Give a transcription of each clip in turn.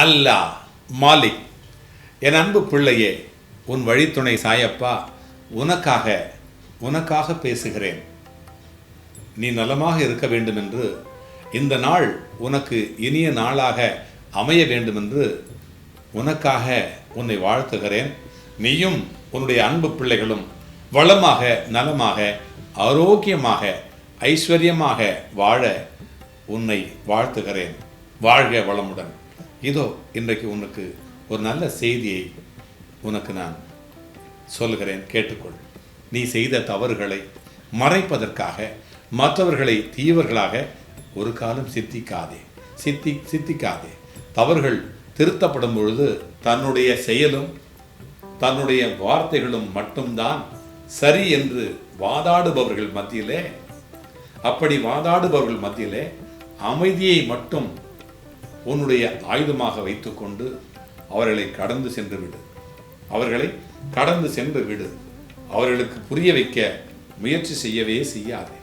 அல்லாஹ் மாலிக். என் அன்பு பிள்ளையே உன் வழித்துணை சாயப்பா உனக்காக உனக்காக பேசுகிறேன். நீ நலமாக இருக்க வேண்டும் என்று இந்த நாள் உனக்கு இனிய நாளாக அமைய வேண்டும் என்று உனக்காக உன்னை வாழ்த்துகிறேன். நீயும் உன்னுடைய அன்பு பிள்ளைகளும் வளமாக நலமாக ஆரோக்கியமாக ஐஸ்வர்யமாக வாழ உன்னை வாழ்த்துகிறேன். வாழ்க வளமுடன். இதோ இன்றைக்கு உனக்கு ஒரு நல்ல செய்தியை உனக்கு நான் சொல்கிறேன் கேட்டுக்கொள். நீ செய்த தவறுகளை மறைப்பதற்காக மற்றவர்களை தீயவர்களாக ஒரு காலம் சித்திக்காதே சித்தி சித்திக்காதே. தவறுகள் திருத்தப்படும் பொழுது தன்னுடைய செயலும் தன்னுடைய வார்த்தைகளும் மட்டும்தான் சரி என்று வாதாடுபவர்கள் மத்தியிலே. அப்படி வாதாடுபவர்கள் மத்தியிலே அமைதியை மட்டும் உன்னுடைய ஆயுதமாக வைத்துக்கொண்டு அவர்களை கடந்து சென்று விடு. அவர்களை கடந்து சென்று விடு. அவர்களுக்கு புரிய வைக்க முயற்சி செய்யவே செய்யாதே.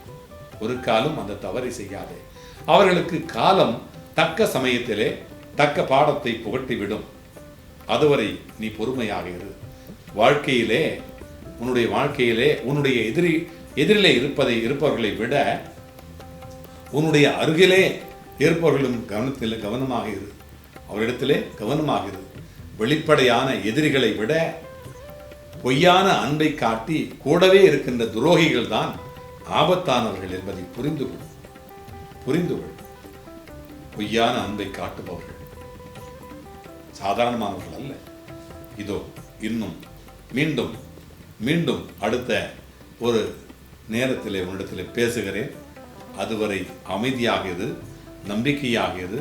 ஒரு காலம் அந்த தவறை செய்யாதே. அவர்களுக்கு காலம் தக்க சமயத்திலே தக்க பாடத்தை புகட்டிவிடும். அதுவரை நீ பொறுமையாக இரு. வாழ்க்கையிலே உன்னுடைய வாழ்க்கையிலே உன்னுடைய எதிரி எதிரிலே இருப்பதை இருப்பவர்களை விட உன்னுடைய அருகிலே இருப்பவர்களும் கவனத்தில் கவனமாக இரு அவரிடத்திலே கவனமாக இரு வெளிப்படையான எதிரிகளை விட பொய்யான அன்பை காட்டி கூடவே இருக்கின்ற துரோகிகள் தான் ஆபத்தானவர்கள் என்பதை புரிந்து கொள் புரிந்து கொள். பொய்யான அன்பை காட்டுபவர்கள். சாதாரணமானவர்கள் அல்ல. இதோ இன்னும் மீண்டும் மீண்டும் அடுத்த ஒரு நேரத்திலே உன்னிடத்தில் பேசுகிறேன். அதுவரை அமைதியாக நம்பிக்கையாகியது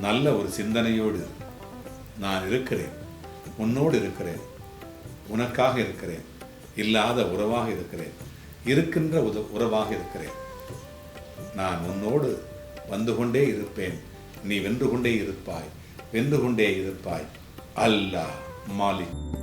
நல்ல ஒரு சிந்தனையோடு நான் இருக்கிறேன் உன்னோடு இருக்கிறேன் உனக்காக இருக்கிறேன் இல்லாத உறவாக இருக்கிறேன் இருக்கின்ற உத உறவாக இருக்கிறேன். நான் உன்னோடு வந்து கொண்டே இருப்பேன் நீ வென்று கொண்டே இருப்பாய் வென்று கொண்டே இருப்பாய். அல்லாஹ் மாலிக்.